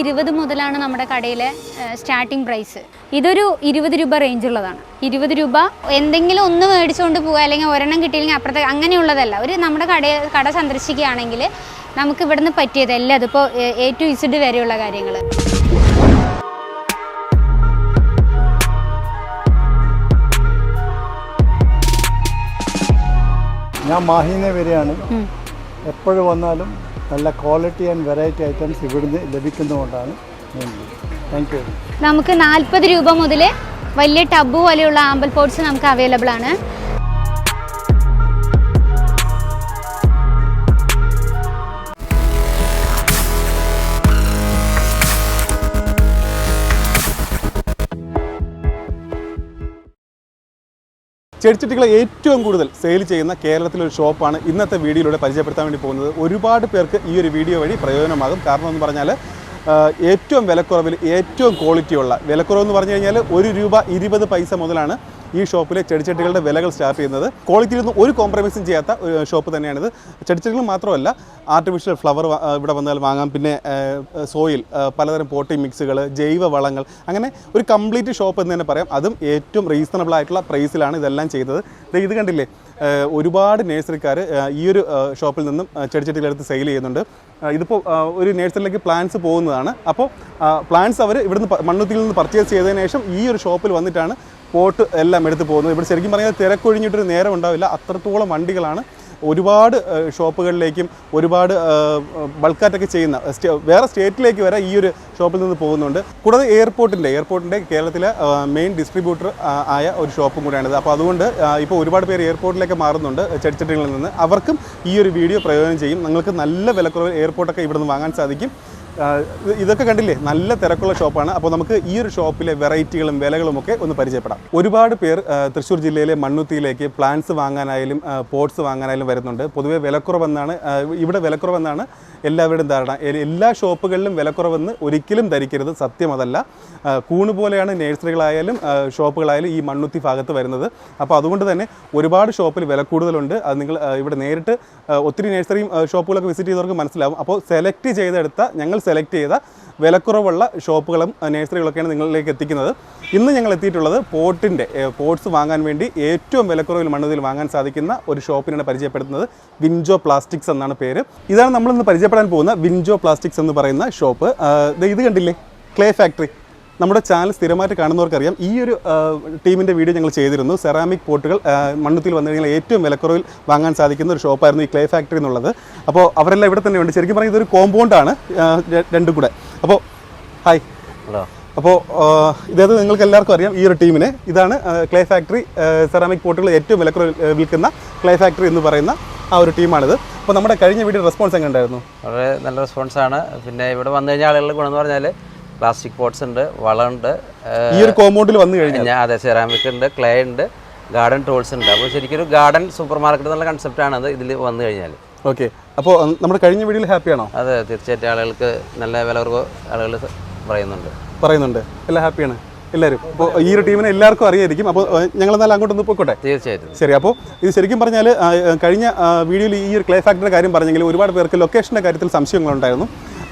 ഇരുപത് മുതലാണ് നമ്മുടെ കടയിലെ സ്റ്റാർട്ടിംഗ് പ്രൈസ് ഇതൊരു ഇരുപത് രൂപ റേഞ്ച് ഉള്ളതാണ്. ഇരുപത് രൂപ എന്തെങ്കിലും ഒന്ന് മേടിച്ചുകൊണ്ട് പോകുക അല്ലെങ്കിൽ ഒരെണ്ണം കിട്ടിയില്ലെങ്കിൽ അപ്പുറത്തെ അങ്ങനെയുള്ളതല്ല. ഒരു നമ്മുടെ കട കട സന്ദർശിക്കുകയാണെങ്കിൽ നമുക്ക് ഇവിടുന്ന് പറ്റിയത് എല്ലാം അതിപ്പോൾ എ ടു ഇസിഡ് വരെയുള്ള കാര്യങ്ങൾ. ഞാൻ മാഹിനെ വരെയാണ് എപ്പോഴും വന്നാലും നല്ല ക്വാളിറ്റി ആൻഡ് വെറൈറ്റി ഐറ്റംസ് ഇവിടുന്ന് ലഭിക്കുന്നതുകൊണ്ടാണ് താങ്ക് യു നമുക്ക് നാൽപ്പത് രൂപ മുതൽ വലിയ ടബ് പോലെയുള്ള ആമ്പൽ പോട്ട്സ് നമുക്ക് അവൈലബിൾ ആണ് ചെടിച്ചട്ടികളെ ഏറ്റവും കൂടുതൽ സെയിൽ ചെയ്യുന്ന കേരളത്തിലെ ഒരു ഷോപ്പാണ് ഇന്നത്തെ വീഡിയോയിലൂടെ പരിചയപ്പെടുത്താൻ വേണ്ടി പോകുന്നത് ഒരുപാട് പേർക്ക് ഈ ഒരു വീഡിയോ വഴി പ്രയോജനമാകും. കാരണം എന്ന് പറഞ്ഞാൽ ഏറ്റവും വിലക്കുറവിൽ ഏറ്റവും ക്വാളിറ്റിയുള്ള വിലക്കുറവെന്ന് പറഞ്ഞു കഴിഞ്ഞാൽ ഒരു രൂപ ഇരുപത് പൈസ മുതലാണ് ഈ ഷോപ്പിലെ ചെടിച്ചട്ടികളുടെ വിലകൾ സ്റ്റാർട്ട് ചെയ്യുന്നത്. ക്വാളിറ്റിയിൽ നിന്ന് ഒരു കോംപ്രമൈസും ചെയ്യാത്ത ഒരു ഷോപ്പ് തന്നെയാണിത്. ചെടിച്ചട്ടികൾ മാത്രമല്ല ആർട്ടിഫിഷ്യൽ ഫ്ലവർ ഇവിടെ വന്നാൽ വാങ്ങാം. പിന്നെ സോയിൽ പലതരം പോട്ടിംഗ് മിക്സുകൾ ജൈവ വളങ്ങൾ അങ്ങനെ ഒരു കംപ്ലീറ്റ് ഷോപ്പ് എന്ന് തന്നെ പറയാം. അതും ഏറ്റവും റീസണബിൾ ആയിട്ടുള്ള പ്രൈസിലാണ് ഇതെല്ലാം ചെയ്തത്. ഇത് കണ്ടില്ലേ? ഒരുപാട് നേഴ്സറിക്കാർ ഈ ഒരു ഷോപ്പിൽ നിന്നും ചെടിച്ചട്ടികളെടുത്ത് സെയിൽ ചെയ്യുന്നുണ്ട്. ഇതിപ്പോൾ ഒരു നേഴ്സറിയിലേക്ക് പ്ലാന്റ്സ് പോകുന്നതാണ്. അപ്പോൾ പ്ലാന്റ്സ് അവർ ഇവിടുന്ന് മണ്ണുത്തിയിൽ നിന്ന് പർച്ചേസ് ചെയ്തതിന് ശേഷം ഈ ഒരു ഷോപ്പിൽ വന്നിട്ടാണ് പോട്ട് എല്ലാം എടുത്ത് പോകുന്നത് ഇവിടെ ശരിക്കും പറഞ്ഞാൽ തിരക്കൊഴിഞ്ഞിട്ടൊരു നേരം ഉണ്ടാവില്ല. അത്രത്തോളം വണ്ടികളാണ് ഒരുപാട് ഷോപ്പുകളിലേക്കും ഒരുപാട് ബൾക്കായിട്ടൊക്കെ ചെയ്യുന്ന വേറെ സ്റ്റേറ്റിലേക്ക് വരെ ഈ ഒരു ഷോപ്പിൽ നിന്ന് പോകുന്നുണ്ട്. കൂടാതെ എയർപോർട്ടിന്റെ എയർപോർട്ടിന്റെ കേരളത്തിലെ മെയിൻ ഡിസ്ട്രിബ്യൂട്ടർ ആയ ഒരു ഷോപ്പും കൂടിയാണിത്. അപ്പോൾ അതുകൊണ്ട് ഇപ്പോൾ ഒരുപാട് പേര് എയർപോർട്ടിലേക്ക് മാറുന്നുണ്ട് ചെടിച്ചട്ടികളിൽ നിന്ന്. അവർക്കും ഈ ഒരു വീഡിയോ പ്രയോജനം ചെയ്യും. നിങ്ങൾക്ക് നല്ല വിലക്കുറവ് എയർപോർട്ടൊക്കെ ഇവിടെ നിന്ന് വാങ്ങാൻ സാധിക്കും. ഇതൊക്കെ കണ്ടില്ലേ? നല്ല തിരക്കുള്ള ഷോപ്പാണ്. അപ്പോൾ നമുക്ക് ഈ ഒരു ഷോപ്പിലെ വെറൈറ്റികളും വിലകളും ഒക്കെ ഒന്ന് പരിചയപ്പെടാം. ഒരുപാട് പേർ തൃശ്ശൂർ ജില്ലയിലെ മണ്ണുത്തിയിലേക്ക് പ്ലാന്റ്സ് വാങ്ങാനായാലും പോട്ട്സ് വാങ്ങാനായാലും വരുന്നുണ്ട്. പൊതുവേ വിലക്കുറവെന്നാണ് ഇവിടെ വിലക്കുറവെന്നാണ് എല്ലാവരുടെയും ധാരണ. എല്ലാ ഷോപ്പുകളിലും വിലക്കുറവെന്ന് ഒരിക്കലും ധരിക്കരുത്. സത്യം അതല്ല. കൂണ് പോലെയാണ് നേഴ്സറികളായാലും ഷോപ്പുകളായാലും ഈ മണ്ണുത്തി ഭാഗത്ത് വരുന്നത്. അപ്പോൾ അതുകൊണ്ട് തന്നെ ഒരുപാട് ഷോപ്പിൽ വില കൂടുതലുണ്ട്. അത് നിങ്ങൾ ഇവിടെ നേരിട്ട് ഒത്തിരി നേഴ്സറിയും ഷോപ്പുകളൊക്കെ വിസിറ്റ് ചെയ്തവർക്ക് മനസ്സിലാവും. അപ്പോൾ സെലക്ട് ചെയ്തെടുത്ത ഞങ്ങൾ സെലക്ട് ചെയ്ത വിലക്കുറവുള്ള ഷോപ്പുകളും നേഴ്സറികളൊക്കെയാണ് നിങ്ങളിലേക്ക് എത്തിക്കുന്നത്. ഇന്ന് ഞങ്ങൾ എത്തിയിട്ടുള്ളത് പോട്ടിന്റെ പോട്ട്സ് വാങ്ങാൻ വേണ്ടി ഏറ്റവും വിലക്കുറവിൽ മണ്ണുതിൽ വാങ്ങാൻ സാധിക്കുന്ന ഒരു ഷോപ്പിനാണ് പരിചയപ്പെടുത്തുന്നത്. വിൻജോ പ്ലാസ്റ്റിക്സ് എന്നാണ് പേര്. ഇതാണ് നമ്മളിന്ന് പരിചയപ്പെടാൻ പോകുന്ന വിൻജോ പ്ലാസ്റ്റിക്സ് എന്ന് പറയുന്ന ഷോപ്പ്. ഇത് കണ്ടില്ലേ? Clay factory. നമ്മുടെ ചാനൽ സ്ഥിരമായിട്ട് കാണുന്നവർക്കറിയാം. ഈ ഒരു ടീമിന്റെ വീഡിയോ ഞങ്ങൾ ചെയ്തിരുന്നു. സെറാമിക് പോട്ടുകൾ മണ്ണുത്തിൽ വന്നു കഴിഞ്ഞാൽ ഏറ്റവും വിലക്കുറവിൽ വാങ്ങാൻ സാധിക്കുന്ന ഒരു ഷോപ്പായിരുന്നു ഈ ക്ലേ ഫാക്ടറി എന്നുള്ളത്. അപ്പോൾ അവരെല്ലാം ഇവിടെ തന്നെ ഉണ്ട് ശരിക്കും പറഞ്ഞാൽ ഇതൊരു കോമ്പൗണ്ടാണ് രണ്ടും കൂടെ. അപ്പോൾ ഹായ് ഹലോ. അപ്പോൾ ഇതായത് നിങ്ങൾക്ക് എല്ലാവർക്കും അറിയാം ഈ ഒരു ടീമിനെ. ഇതാണ് ക്ലേ ഫാക്ടറി സെറാമിക് പോട്ടുകൾ ഏറ്റവും വിലക്കുറ വിൽക്കുന്ന ക്ലേ ഫാക്ടറി എന്ന് പറയുന്ന ആ ഒരു ടീമാണിത്. അപ്പോൾ നമ്മുടെ കഴിഞ്ഞ വീഡിയോ റെസ്പോൺസ് എങ്ങനെ ഉണ്ടായിരുന്നു? വളരെ നല്ല റെസ്പോൺസാണ് പിന്നെ ഇവിടെ വന്നു കഴിഞ്ഞാൽ ആളുകളുടെ ഗുണം എന്ന് പറഞ്ഞാൽ പ്ലാസ്റ്റിക് പോട്ട്സ് ഉണ്ട് വളമുണ്ട് ഈ ഒരു കോമ്പൗണ്ടിൽ വന്നു കഴിഞ്ഞാൽ? അതെ സെറാമിക് ഉണ്ട് ക്ലേ ഉണ്ട് ഗാർഡൻ ടൂൾസ് ഉണ്ട്. അപ്പോൾ ശരിക്കും ഒരു ഗാർഡൻ സൂപ്പർ മാർക്കറ്റ് എന്നുള്ള കൺസെപ്റ്റാണ് അത് ഇതിൽ വന്നു കഴിഞ്ഞാൽ ഓക്കെ അപ്പോൾ നമ്മുടെ കഴിഞ്ഞ വീഡിയോയിൽ ഹാപ്പിയാണോ അതെ തീർച്ചയായിട്ടും ആളുകൾക്ക് നല്ല വില കുറവ് ആളുകൾ പറയുന്നുണ്ട്. പറയുന്നുണ്ട്. എല്ലാം ഹാപ്പിയാണ് എല്ലാവരും അപ്പോൾ ഈ ഒരു ടീമിനെ എല്ലാവർക്കും അറിയായിരിക്കും. അപ്പോൾ ഞങ്ങൾ എന്നാലും അങ്ങോട്ടൊന്ന് പോയിക്കോട്ടെ തീർച്ചയായിട്ടും. ശരി അപ്പോൾ ഇത് ശരിക്കും പറഞ്ഞാൽ കഴിഞ്ഞ വീഡിയോയിൽ ഈ ഒരു ക്ലേ ഫാക്ടറിയുടെ കാര്യം പറഞ്ഞെങ്കിൽ ഒരുപാട് പേർക്ക് ലൊക്കേഷന്റെ കാര്യത്തിൽ സംശയങ്ങളുണ്ടായിരുന്നു.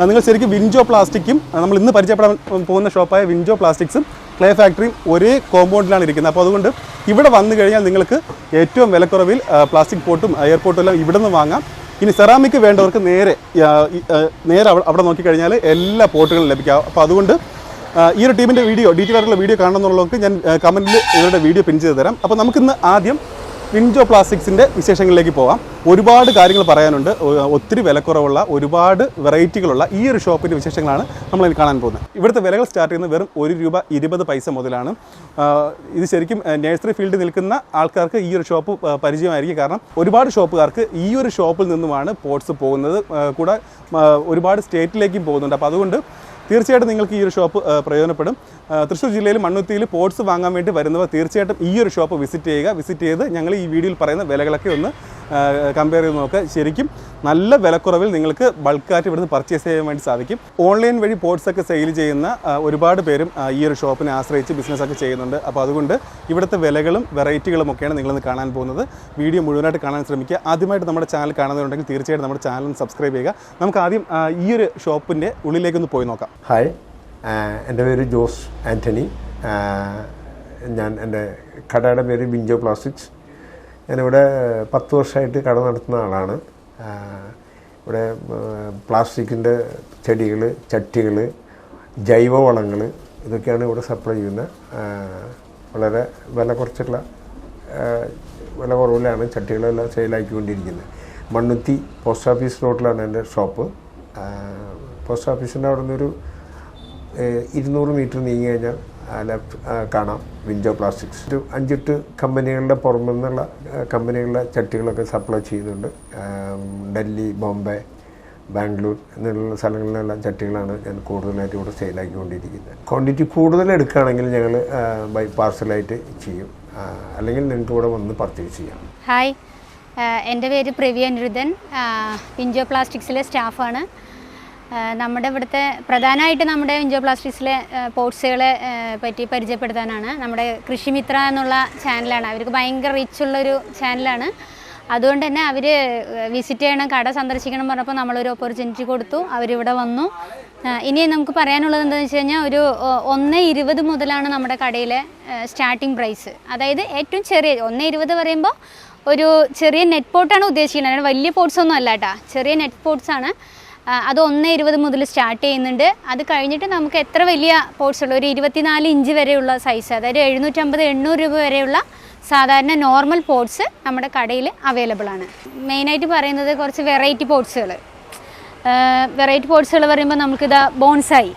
നിങ്ങൾ ശരിക്കും വിൻജോ പ്ലാസ്റ്റിക്കും നമ്മൾ ഇന്ന് പരിചയപ്പെടാൻ പോകുന്ന ഷോപ്പായ വിൻജോ പ്ലാസ്റ്റിക്സും ക്ലേ ഫാക്ടറിയും ഒരേ കോമ്പൗണ്ടിലാണ് ഇരിക്കുന്നത്. അപ്പോൾ അതുകൊണ്ട് ഇവിടെ വന്നു കഴിഞ്ഞാൽ നിങ്ങൾക്ക് ഏറ്റവും വിലക്കുറവിൽ പ്ലാസ്റ്റിക് പോട്ടും എയർപോർട്ടും എല്ലാം ഇവിടെ നിന്ന് വാങ്ങാം. ഇനി സെറാമിക് വേണ്ടവർക്ക് നേരെ നേരെ അവിടെ നോക്കി നോക്കിക്കഴിഞ്ഞാൽ എല്ലാ പോർട്ടുകളും ലഭിക്കാം. അപ്പോൾ അതുകൊണ്ട് ഈ ഒരു ടീമിന്റെ വീഡിയോ ഡീറ്റെയിൽ ആയിട്ടുള്ള വീഡിയോ കാണണമെന്നുള്ളവർക്ക് ഞാൻ കമന്റിൽ ഇവരുടെ വീഡിയോ പിൻ ചെയ്ത് തരാം. അപ്പോൾ നമുക്കിന്ന് ആദ്യം വിൻജോ പ്ലാസ്റ്റിക്സിന്റെ വിശേഷങ്ങളിലേക്ക് പോവാം. ഒരുപാട് കാര്യങ്ങൾ പറയാനുണ്ട്. ഒത്തിരി വിലക്കുറവുള്ള ഒരുപാട് വെറൈറ്റികളുള്ള ഈ ഒരു ഷോപ്പിന്റെ വിശേഷങ്ങളാണ് നമ്മൾ കാണാൻ പോകുന്നത്. ഇവിടുത്തെ വിലകൾ സ്റ്റാർട്ട് ചെയ്യുന്നത് വെറും ഒരു രൂപ ഇരുപത് പൈസ മുതലാണ്. ഇത് ശരിക്കും നേഴ്സറി ഫീൽഡിൽ നിൽക്കുന്ന ആൾക്കാർക്ക് ഈ ഒരു ഷോപ്പ് പരിചയമായിരിക്കും. കാരണം ഒരുപാട് ഷോപ്പുകാർക്ക് ഈ ഒരു ഷോപ്പിൽ നിന്നുമാണ് പോട്ട്സ് പോകുന്നത്. കൂടെ ഒരുപാട് സ്റ്റേറ്റിലേക്കും പോകുന്നുണ്ട്. അപ്പോൾ അതുകൊണ്ട് തീർച്ചയായിട്ടും നിങ്ങൾക്ക് ഈ ഒരു ഷോപ്പ് പ്രയോജനപ്പെടും. തൃശ്ശൂർ ജില്ലയിൽ മണ്ണുത്തിയിൽ പോർട്സ് വാങ്ങാൻ വേണ്ടി വരുന്നവർ തീർച്ചയായിട്ടും ഈ ഒരു ഷോപ്പ് വിസിറ്റ് ചെയ്യുക. വിസിറ്റ് ചെയ്ത് ഞങ്ങൾ ഈ വീഡിയോയിൽ പറയുന്ന വിലകളൊക്കെ ഒന്ന് കമ്പയർ ചെയ്ത് നോക്കുക. ശരിക്കും നല്ല വിലക്കുറവിൽ നിങ്ങൾക്ക് ബൾക്കായിട്ട് ഇവിടുന്ന് പർച്ചേസ് ചെയ്യാൻ വേണ്ടി സാധിക്കും. ഓൺലൈൻ വഴി പോർട്സ് ഒക്കെ സെയിൽ ചെയ്യുന്ന ഒരുപാട് പേരും ഈ ഒരു ഷോപ്പിനെ ആശ്രയിച്ച് ബിസിനസ്സൊക്കെ ചെയ്യുന്നുണ്ട്. അപ്പോൾ അതുകൊണ്ട് ഇവിടുത്തെ വിലകളും വെറൈറ്റികളും ഒക്കെയാണ് നിങ്ങളിന്ന് കാണാൻ പോകുന്നത്. വീഡിയോ മുഴുവനായിട്ട് കാണാൻ ശ്രമിക്കുക. ആദ്യമായിട്ട് നമ്മുടെ ചാനൽ കാണുന്നുണ്ടെങ്കിൽ തീർച്ചയായിട്ടും നമ്മുടെ ചാനൽ സബ്സ്ക്രൈബ് ചെയ്യുക. നമുക്ക് ആദ്യം ഈ ഒരു ഷോപ്പിന്റെ ഉള്ളിലേക്കൊന്ന് പോയി നോക്കാം. ഹായ് എന്റെ പേര് ജോസ് ആന്റണി ഞാൻ എന്റെ കടയുടെ പേര് ബിഞ്ചോ പ്ലാസ്റ്റിക്സ്. ഞാനിവിടെ പത്ത് വർഷമായിട്ട് കട നടത്തുന്ന ആളാണ്. ഇവിടെ പ്ലാസ്റ്റിക്കിന്റെ ചെടികൾ ചട്ടികൾ ജൈവവളങ്ങൾ ഇതൊക്കെയാണ് ഇവിടെ സപ്ലൈ ചെയ്യുന്നത് വളരെ വില കുറച്ചുള്ള വില കുറവിലാണ് ചട്ടികളെല്ലാം സെയിലാക്കിക്കൊണ്ടിരിക്കുന്നത്. മണ്ണുത്തി പോസ്റ്റ് ഓഫീസ് റോഡിലാണ് എന്റെ ഷോപ്പ്. പോസ്റ്റ് ഓഫീസിന്റെ അവിടെ നിന്നൊരു ഇരുന്നൂറ് മീറ്റർ നീങ്ങി കഴിഞ്ഞാൽ ലെഫ്റ്റ് കാണാം വിൻഡോ പ്ലാസ്റ്റിക്സ്. ഒരു അഞ്ചെട്ട് കമ്പനികളുടെ പുറമെ നിന്നുള്ള കമ്പനികളുടെ ചട്ടികളൊക്കെ സപ്ലൈ ചെയ്യുന്നുണ്ട്. ഡൽഹി ബോംബെ ബാംഗ്ലൂർ എന്നുള്ള സ്ഥലങ്ങളിലെല്ലാം ചട്ടികളാണ് ഞാൻ കൂടുതലായിട്ട് ഇവിടെ സെയിലാക്കിക്കൊണ്ടിരിക്കുന്നത്. ക്വാണ്ടിറ്റി കൂടുതൽ എടുക്കുകയാണെങ്കിൽ ഞങ്ങൾ ബൈ പാർസലായിട്ട് ചെയ്യും. അല്ലെങ്കിൽ നിങ്ങൾക്ക് ഇവിടെ വന്ന് പർച്ചേസ് ചെയ്യാം. ഹായ് എന്റെ പേര് പ്രവി അനിരുദ്ധൻ. വിഞ്ചോ പ്ലാസ്റ്റിക്സിലെ സ്റ്റാഫാണ്. നമ്മുടെ ഇവിടുത്തെ പ്രധാനമായിട്ട് നമ്മുടെ എൻജിയോ പ്ലാസ്റ്റിക്സിലെ പോർട്സുകളെ പറ്റി പരിചയപ്പെടുത്താനാണ് നമ്മുടെ കൃഷിമിത്ര എന്നുള്ള ചാനലാണ്. അവർക്ക് ഭയങ്കര റിച്ചുള്ളൊരു ചാനലാണ്. അതുകൊണ്ട് തന്നെ അവർ വിസിറ്റ് ചെയ്യണം കട സന്ദർശിക്കണം പറഞ്ഞപ്പോൾ നമ്മളൊരു ഓപ്പർച്യൂണിറ്റി കൊടുത്തു. അവരിവിടെ വന്നു. ഇനി നമുക്ക് പറയാനുള്ളത് എന്താണെന്ന് വെച്ച് കഴിഞ്ഞാൽ ഒരു ഒന്ന് ഇരുപത് മുതലാണ് നമ്മുടെ കടയിലെ സ്റ്റാർട്ടിംഗ് പ്രൈസ് അതായത് ഏറ്റവും ചെറിയ ഒന്ന് ഇരുപത് പറയുമ്പോൾ ഒരു ചെറിയ നെറ്റ് പോട്ടാണ് ഉദ്ദേശിക്കുന്നത്. വലിയ പോട്ട്സ് ഒന്നും അല്ല കേട്ടോ. ചെറിയ നെറ്റ് പോട്ട്സ് ആണ്. അത് ഒന്ന് ഇരുപത് മുതൽ സ്റ്റാർട്ട് ചെയ്യുന്നുണ്ട്. അത് കഴിഞ്ഞിട്ട് നമുക്ക് എത്ര വലിയ പോർട്സ് ഉള്ള ഒരു ഇരുപത്തിനാല് ഇഞ്ച് വരെയുള്ള സൈസ് അതായത് എഴുന്നൂറ്റമ്പത് എണ്ണൂറ് രൂപ വരെയുള്ള സാധാരണ നോർമൽ പോർട്സ് നമ്മുടെ കടയിൽ അവൈലബിൾ ആണ്. മെയിനായിട്ട് പറയുന്നത് കുറച്ച് വെറൈറ്റി പോർട്സുകൾ വെറൈറ്റി പോട്ട്സുകൾ പറയുമ്പോൾ നമുക്കിതാ ബോൺസായി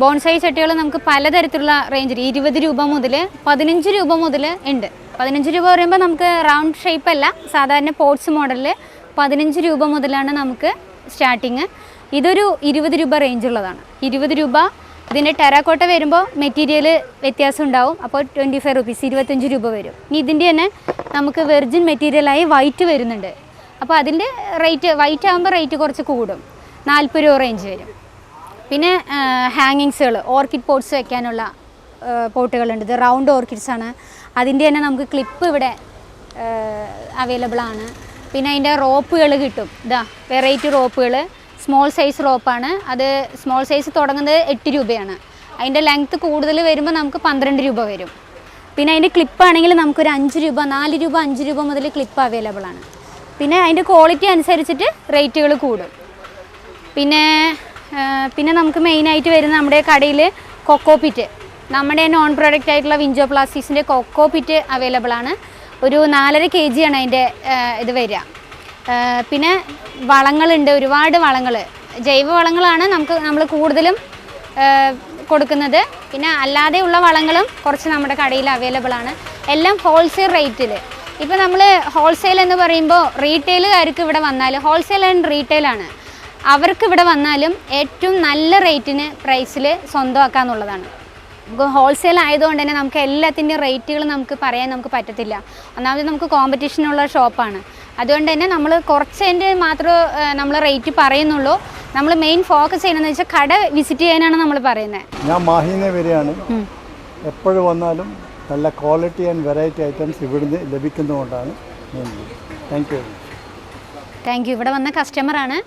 ബോൺസായി ചട്ടികൾ നമുക്ക് പലതരത്തിലുള്ള റേഞ്ചിൽ ഇരുപത് രൂപ മുതൽ പതിനഞ്ച് രൂപ മുതൽ ഉണ്ട് പതിനഞ്ച് രൂപ പറയുമ്പോൾ നമുക്ക് റൗണ്ട് ഷേപ്പ് അല്ല. സാധാരണ പോർട്സ് മോഡലിൽ പതിനഞ്ച് രൂപ മുതലാണ് നമുക്ക് സ്റ്റാർട്ടിങ് ഇതൊരു ഇരുപത് രൂപ റേഞ്ച് ഉള്ളതാണ്. ഇരുപത് രൂപ ഇതിന്റെ ടെറാക്കോട്ട വരുമ്പോൾ മെറ്റീരിയൽ വ്യത്യാസം ഉണ്ടാവും. അപ്പോൾ ട്വന്റി ഫൈവ് റുപ്പീസ് ഇരുപത്തഞ്ച് രൂപ വരും. ഇനി ഇതിന്റെ തന്നെ നമുക്ക് വെർജിൻ മെറ്റീരിയലായി വൈറ്റ് വരുന്നുണ്ട്. അപ്പോൾ അതിന്റെ റേറ്റ് വൈറ്റ് ആകുമ്പോൾ റേറ്റ് കുറച്ച് കൂടും. നാൽപ്പത് രൂപ റേഞ്ച് വരും. പിന്നെ ഹാങ്ങിങ്സുകൾ ഓർക്കിഡ് പോട്ട്സ് വെക്കാനുള്ള പോട്ടുകളുണ്ട്. ഇത് റൗണ്ട് ഓർക്കിഡ്സ് ആണ്. അതിന്റെ തന്നെ നമുക്ക് ക്ലിപ്പ് ഇവിടെ അവൈലബിൾ ആണ്. പിന്നെ അതിന്റെ റോപ്പുകൾ കിട്ടും. ഇതാ വെറൈറ്റി റോപ്പുകൾ. സ്മോൾ സൈസ് റോപ്പാണ്. അത് സ്മോൾ സൈസ് തുടങ്ങുന്നത് എട്ട് രൂപയാണ്. അതിന്റെ ലെങ്ത്ത് കൂടുതൽ വരുമ്പോൾ നമുക്ക് പന്ത്രണ്ട് രൂപ വരും. പിന്നെ അതിന്റെ ക്ലിപ്പാണെങ്കിൽ നമുക്കൊരു അഞ്ച് രൂപ നാല് രൂപ അഞ്ച് രൂപ മുതൽ ക്ലിപ്പ് അവൈലബിൾ ആണ്. പിന്നെ അതിന്റെ ക്വാളിറ്റി അനുസരിച്ചിട്ട് റേറ്റുകൾ കൂടും. പിന്നെ പിന്നെ നമുക്ക് മെയിനായിട്ട് വരുന്ന നമ്മുടെ കടയിൽ കൊക്കോ പിറ്റ്. നമ്മുടെ നോൺ പ്രൊഡക്റ്റ് ആയിട്ടുള്ള വിഞ്ചോ പ്ലാസ്റ്റിക്സിന്റെ കൊക്കോ പിറ്റ് അവൈലബിൾ ആണ്. ഒരു നാലര കെ ജിയാണ് അതിന്റെ ഇത് വരിക. പിന്നെ വളങ്ങളുണ്ട് ഒരുപാട് വളങ്ങൾ. ജൈവ വളങ്ങളാണ് നമുക്ക് നമ്മൾ കൂടുതലും കൊടുക്കുന്നത്. പിന്നെ അല്ലാതെയുള്ള വളങ്ങളും കുറച്ച് നമ്മുടെ കടയിൽ അവൈലബിൾ ആണ്. എല്ലാം ഹോൾസെയിൽ റേറ്റിൽ ഇപ്പോൾ നമ്മൾ ഹോൾസെയിൽ എന്ന് പറയുമ്പോൾ റീറ്റെയിലുകാർക്ക് ഇവിടെ വന്നാൽ ഹോൾസെയിൽ ആൻഡ് റീറ്റെയിലാണ് അവർക്ക് ഇവിടെ വന്നാലും ഏറ്റവും നല്ല റേറ്റിന് പ്രൈസിൽ സ്വന്തമാക്കാന്നുള്ളതാണ്. ഹോൾസെയിൽ ആയതുകൊണ്ട് തന്നെ നമുക്ക് എല്ലാത്തിന്റെയും റേറ്റുകൾ നമുക്ക് പറയാൻ നമുക്ക് പറ്റത്തില്ല. ഒന്നാമത് നമുക്ക് കോമ്പറ്റീഷനുള്ള ഷോപ്പാണ് അതുകൊണ്ട് തന്നെ നമ്മൾ കുറച്ചതിന്റെ മാത്രമേ നമ്മൾ റേറ്റ് പറയുന്നുള്ളൂ. നമ്മൾ മെയിൻ ഫോക്കസ് ചെയ്യണമെന്ന് വെച്ചാൽ കട വിസിറ്റ് ചെയ്യാനാണ് നമ്മൾ പറയുന്നത് ഞാൻ മാഹിനെ വരെയാണ് എപ്പോഴും വന്നാലും നല്ല ക്വാളിറ്റി ആൻഡ് വെറൈറ്റി ഐറ്റംസ് ഇവിടുന്ന് ലഭിക്കുന്നതുകൊണ്ടാണ് താങ്ക് യു താങ്ക് യു ഇവിടെ വന്ന കസ്റ്റമറാണ്